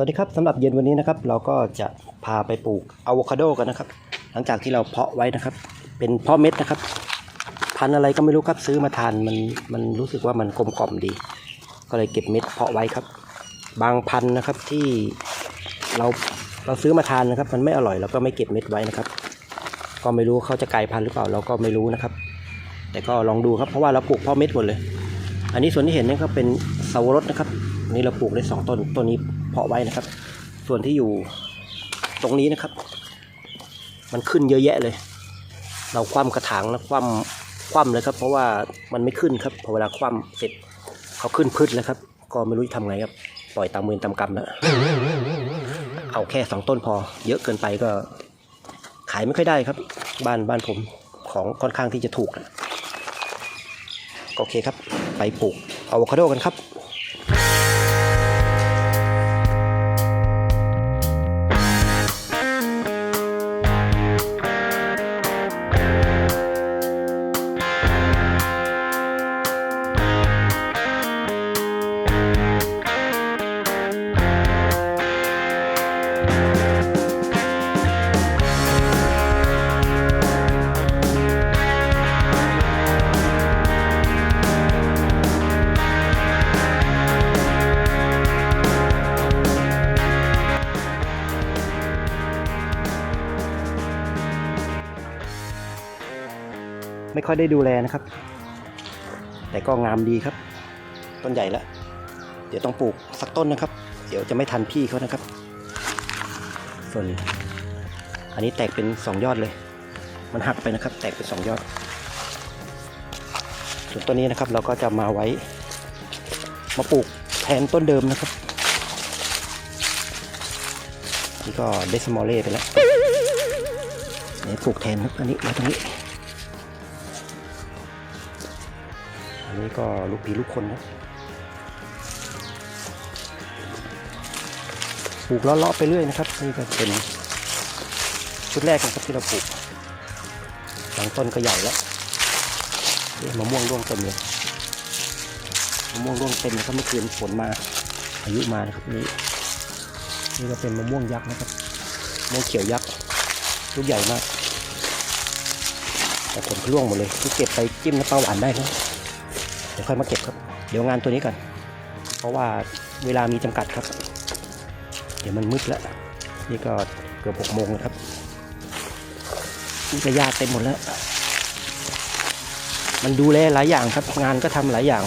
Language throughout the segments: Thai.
วัสดีครับสำหรับเย็นวันนี้นะครับ เราก็จะพาไปปลูกอะโวคาโดกันนะครับ หลังจากที่เราเพาะไว้นะครับ เป็นเพาะเม็ดนะครับ พันอะไรก็ไม่รู้ครับซื้อมาทานมันมันรู้สึกว่ามันกลมกล่อมดี ก็เลยเก็บเม็ดเพาะไว้ครับ บางพันนะครับที่เราเราซื้อมาทานนะครับ มันไม่อร่อยเราก็ไม่เก็บเม็ดไว้นะครับ ก็ไม่รู้เขาจะกลายพันธุ์หรือเปล่าเราก็ไม่รู้นะครับ แต่ก็ลองดูครับเพราะว่าเราปลูกเพาะเม็ดหมดเลย อันนี้ส่วนที่เห็นนี่ก็เป็นสาวรสนะครับ นี่เราปลูกได้สองต้นต้นนี้เพาะไว้นะครับ ส่วนที่อยู่ตรงนี้นะครับ มันขึ้นเยอะแยะเลย เราคว่ำกระถางแล้วคว่ำคว่ำเลยครับ เพราะว่ามันไม่ขึ้นครับพอเวลาคว่ำเสร็จเขาขึ้นพืชแล้วครับ ก็ไม่รู้จะทำไงครับปล่อยตามมือตามกรรมแล้วเอาแค่สองต้นพอ เยอะเกินไปก็ ขายไม่ค่อยได้ครับ บ้านบ้านผมของค่อนข้างที่จะถูกนะโอเคครับ ไปปลูกอะโวคาโดกันครับ ไม่ค่อยได้ดูแลนะครับ แต่ก็งามดีครับ ต้นใหญ่แล้วเดี๋ยวต้องปลูกสักต้นนะครับ เดี๋ยวจะไม่ทันพี่เขานะครับ ส่วนอันนี้แตกเป็นสองยอดเลย มันหักไปนะครับ แตกเป็นสองยอด ส่วนต้นนี้นะครับเราก็จะมาไว้ มาปลูกแทนต้นเดิมนะครับนี่ก็เดสมอลเล่ไปแล้วเดี๋ยวปลูกแทนครับอันนี้มาตรงนี้ นี้ก็ลูกผีลูกคนนะปลูกเลาะๆไปเรื่อยนะครับ นี่ก็เป็นชุดแรกนะครับที่เราปลูกบางต้นก็ใหญ่แล้วมะม่วงร่วงเต็มเลยมะม่วงร่วงเต็มนะครับเมื่อคืนฝนมาอายุมานะครับนี่นี่ก็เป็นมะม่วงยักษ์นะครับมะม่วงเขียวยักษ์ลูกใหญ่มากแต่ผลก็ร่วงหมดเลยที่เก็บไปจิ้มน้ำปลาหวานได้นะ ดี๋ยวค่อยมาเก็บครับ เดี๋ยวงานตัวนี้ก่อน เพราะว่าเวลามีจำกัดครับ เดี๋ยวมันมืดแล้ว นี่ก็เกือบหกโมงแล้วครับนี่ก็ยากเต็มหมดแล้ว มันดูแลหลายอย่างครับ งานก็ทำหลายอย่าง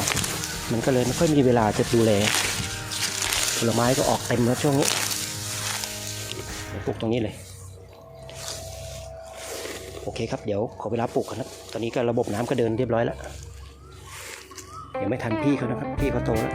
มันก็เลยไม่ค่อยมีเวลาจะดูแล ผลไม้ก็ออกเต็มแล้วช่วงนี้เดี๋ยวปลูกตรงนี้เลย โอเคครับ เดี๋ยวขอเวลาปลูกกันนะตอนนี้ก็ระบบน้ำก็เดินเรียบร้อยแล้ว ยวไม่ทันพี่เขานะครับ พี่เขาโตแล้ว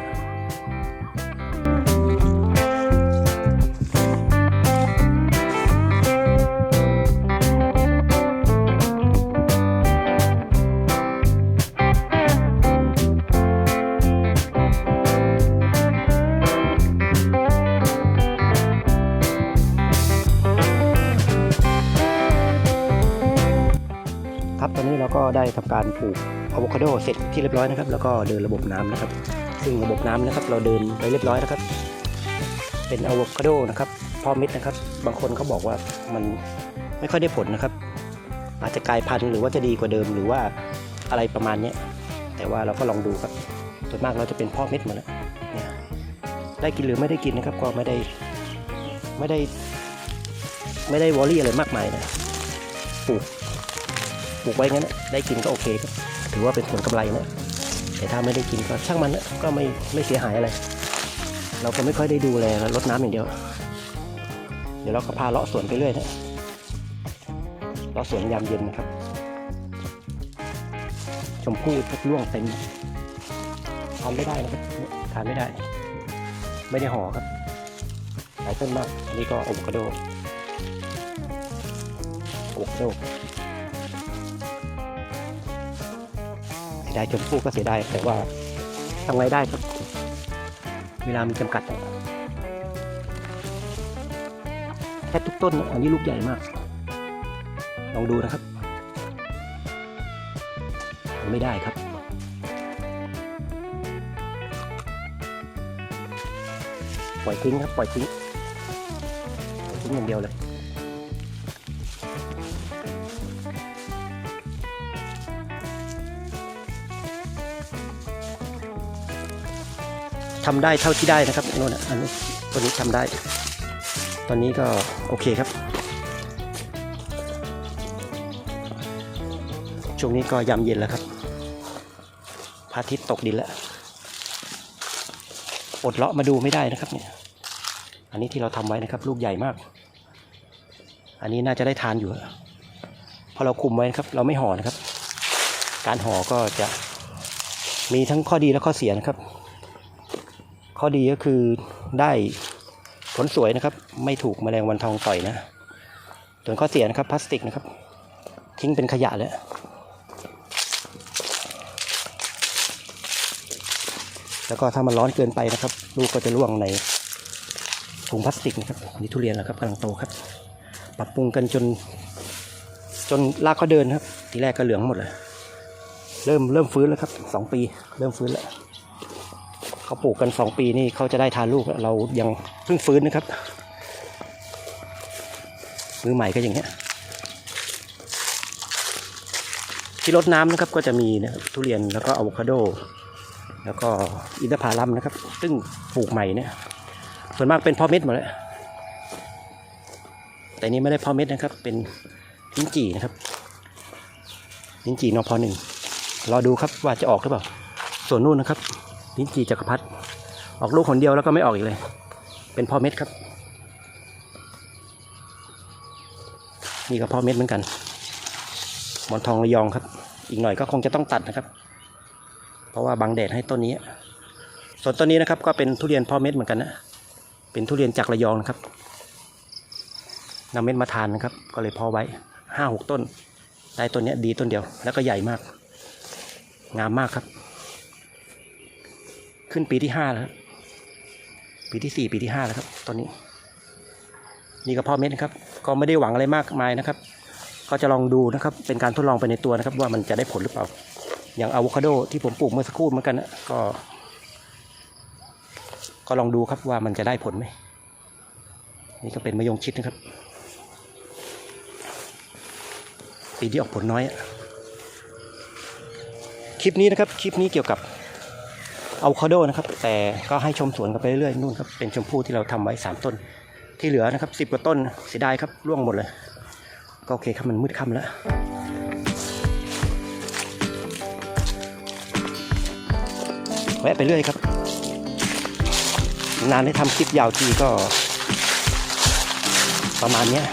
ครับตอนนี้เราก็ได้ทำการปลูก อะโวคาโดเสร็จที่เรียบร้อยนะครับ แล้วก็เดินระบบน้ำนะครับ ซึ่งระบบน้ำนะครับ เราเดินไปเรียบร้อยนะครับ เป็นอะโวคาโดนะครับพอเม็ดนะครับ บางคนเขาบอกว่ามันไม่ค่อยได้ผลนะครับ อาจจะกลายพันธุ์หรือว่าจะดีกว่าเดิมหรือว่าอะไรประมาณนี้แต่ว่าเราก็ลองดูครับส่วนมากเราจะเป็นพ่อเม็ดหมดแล้วเนี่ยได้กินหรือไม่ได้กินนะครับ ก็ไม่ได้ไม่ได้ไม่ได้วอรี่อะไรมากมายนะปลูกปลูกไว้งั้นได้กินก็โอเคครับ ถือว่าเป็นผลกำไรนะแต่ถ้าไม่ได้กินก็ช่างมันนะก็ไม่ไม่เสียหายอะไร เราก็ไม่ค่อยได้ดูแลรดน้ำอย่างเดียว เดี๋ยวเราก็พาเลาะสวนไปเรื่อยนะเลาะสวนยามเย็นนะครับ ชมพู่ทุกร่วงเต็มทานไม่ได้นะครับทานไม่ได้ ไม่ได้ห่อครับหลายต้นมากอันนี้ก็อะโวคาโดอะโวคาโด ดายชมพู่ก็เสียดายแต่ว่าทำไงได้ครับ เวลามีจำกัดแทบทุกต้นอันนี้ลูกใหญ่มาก ลองดูนะครับ ไม่ได้ครับปล่อยทิ้งครับปล่อยทิ้งปล่อยทิ้งอย่างเดียวเลย ทำได้เท่าที่ได้นะครับโน่นอันนี้ตัวนี้ทำได้ ตอนนี้ก็โอเคครับ ช่วงนี้ก็ยามเย็นแล้วครับพระอาทิตย์ตกดินแล้วอดเลาะมาดูไม่ได้นะครับเนี่ยอันนี้ที่เราทำไว้นะครับ ลูกใหญ่มาก อันนี้น่าจะได้ทานอยู่พราะเราคุมไว้นะครับ เราไม่ห่อนะครับ การห่อก็จะมีทั้งข้อดีและข้อเสียนะครับ ข้อดีก็คือได้ผลสวยนะครับ ไม่ถูกแมลงวันทองต่อยนะ ส่วนข้อเสียนะครับพลาสติกนะครับ ทิ้งเป็นขยะแล้วแล้วก็ถ้ามันร้อนเกินไปนะครับ ลูกก็จะร่วงในถุงพลาสติกนะครับนี่ทุเรียนแล้วครับกำลังโตครับ ปรับปรุงกันจน จนรากเขาเดินครับ ทีแรกก็เหลืองหมดเลย เริ่มเริ่มฟื้นแล้วครับสองปี เริ่มฟื้นแล้ว เขาปลูกกันสองปีนี่เขาจะได้ทานลูกเรายังเพิ่งฟื้นนะครับมือใหม่ก็อย่างเงี้ยที่รดน้ำนะครับก็จะมีนะครับทุเรียนแล้วก็อะโวคาโด แล้วก็อินทผลัมนะครับ ซึ่งปลูกใหม่เนี่ยส่วนมากเป็นพ่อเม็ดหมดแล้วแต่นี้ไม่ได้พ่อเม็ดนะครับ เป็นลิ้นจี่นะครับลิ้นจี่นพหนึ่งรอดูครับว่าจะออกหรือเปล่า ส่วนนู่นนะครับ ลิ้นจี่จักรพรรดิออกลูกคนเดียวแล้วก็ไม่ออกอีกเลย เป็นพ่อเม็ดครับนี่ก็พ่อเม็ดเหมือนกัน หมอนทองระยองครับ อีกหน่อยก็คงจะต้องตัดนะครับ เพราะว่าบังแดดให้ต้นนี้ ส่วนต้นนี้นะครับก็เป็นทุเรียนพ่อเม็ดเหมือนกันนะ เป็นทุเรียนจากระยองนะครับนำเม็ดมาทานนะครับ ก็เลยเพอไว้ห้าหกต้น ได้ต้นเนี้ยดีต้นเดียว แล้วก็ใหญ่มาก งามมากครับ ขึ้นปีที่ห้าแล้วปีที่สี่ปีที่ห้าแล้วครับต้นนี้ นี่ก็พ่อเม็ดนะครับ ก็ไม่ได้หวังอะไรมากมายนะครับ ก็จะลองดูนะครับ เป็นการทดลองไปในตัวนะครับ ว่ามันจะได้ผลหรือเปล่า อย่างอะโวคาโดที่ผมปลูกเมื่อสักครู่เหมือนกันนะก็ ก็ลองดูครับว่ามันจะได้ผลไหมนี่ก็เป็นมะยงชิดนะครับ ปีที่ออกผลน้อยคลิปนี้นะครับ คลิปนี้เกี่ยวกับ อะโวคาโดนะครับ แต่ก็ให้ชมสวนกันไปเรื่อยๆนู่นครับเป็นชมพู่ที่เราทำไว้สามต้น ที่เหลือนะครับสิบกว่าต้นเสียดายครับร่วงหมดเลย ก็โอเคครับมันมืดค่ำแล้วแวะไปเรื่อยครับ นานได้ทำคลิปยาวทีก็ประมาณเนี้ย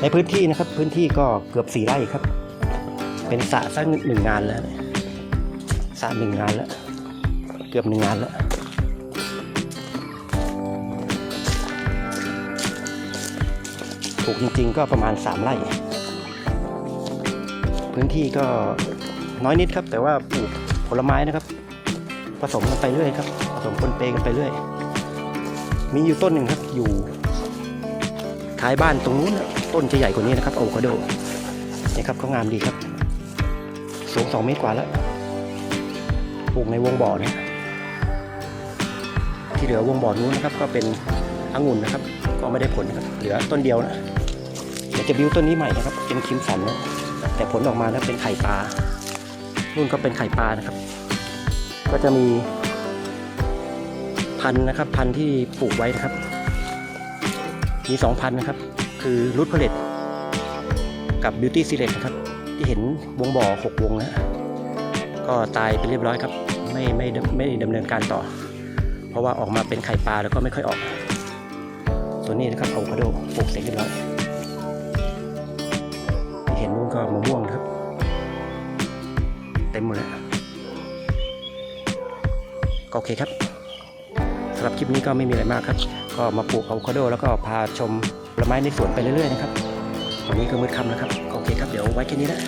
ในพื้นที่นะครับพื้นที่ก็เกือบสี่ไร่ครับ เป็นสระสักหนึ่งงานแล้ว สระหนึ่งงานแล้ว เกือบหนึ่งงานแล้วปลูกจริงๆก็ประมาณสามไร่ พื้นที่ก็น้อยนิดครับ แต่ว่าปลูกผลไม้นะครับ ผสมกันไปเรื่อยครับ ผสมปนเปกันไปเรื่อย มีอยู่ต้นหนึ่งครับอยู่ท้ายบ้านตรงนู้นต้นจะใหญ่กว่านี้นะครับอะโวคาโดนี่ครับเขางามดีครับ สูงสองเมตรกว่าแล้ว ลูกในวงบ่อนะที่เหลือวงบ่อนู้นนะครับ ก็เป็นองุ่นนะครับ ก็ไม่ได้ผลนะครับเหลือต้นเดียวนะเดี๋ยวจะบิวต้นนี้ใหม่นะครับ เป็นคิมสันนะแต่ผลออกมาแล้วเป็นไข่ปลานู่นก็เป็นไข่ปลานะครับ ก็จะมีพันนะครับพันที่ปลูกไว้นะครับ มีสองพันนะครับ คือรูทเพลตกับบิวตี้ซีเลตนะครับ ที่เห็นวงบ่อหกวงนะก็ตายไปเรียบร้อยครับ ไม่ไม่ไม่ดำเนินการต่อ เพราะว่าออกมาเป็นไข่ปลาแล้วก็ไม่ค่อยออก ส่วนนี้นะครับอะโวคาโดปลูกเสร็จเรียบร้อยที่เห็นนู่นก็มะม่วงครับ เต็มหมดแล้วก็โอเคครับสำหรับคลิปนี้ก็ไม่มีอะไรมากครับ ก็มาปลูกอะโวคาโดแล้วก็พาชมผลไม้ในสวนไปเรื่อยๆนะครับวันนี้ก็มืดค่ำแล้วครับ โอเคครับ เดี๋ยวไว้แค่นี้นะ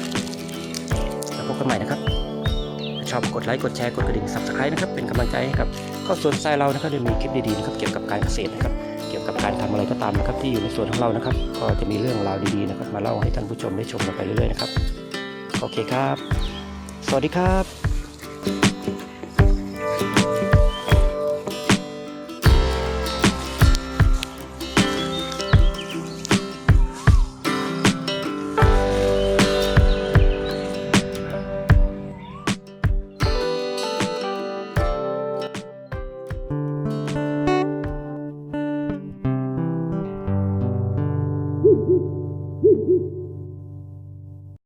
แล้วพบกันใหม่นะครับ ชอบกดไลค์กดแชร์กดกระดิ่ง subscribe นะครับเป็นกำลังใจให้กับก็สวนทรายเรานะครับจะมีคลิปดีๆนะครับเกี่ยวกับการเกษตรนะครับเกี่ยวกับการทำอะไรก็ตามนะครับที่อยู่ในสวนของเรานะครับ ก็จะมีเรื่องราวดีๆนะครับมาเล่าให้ท่านผู้ชมได้ชมกันไปเรื่อยๆนะครับโอเคครับ สวัสดีครับ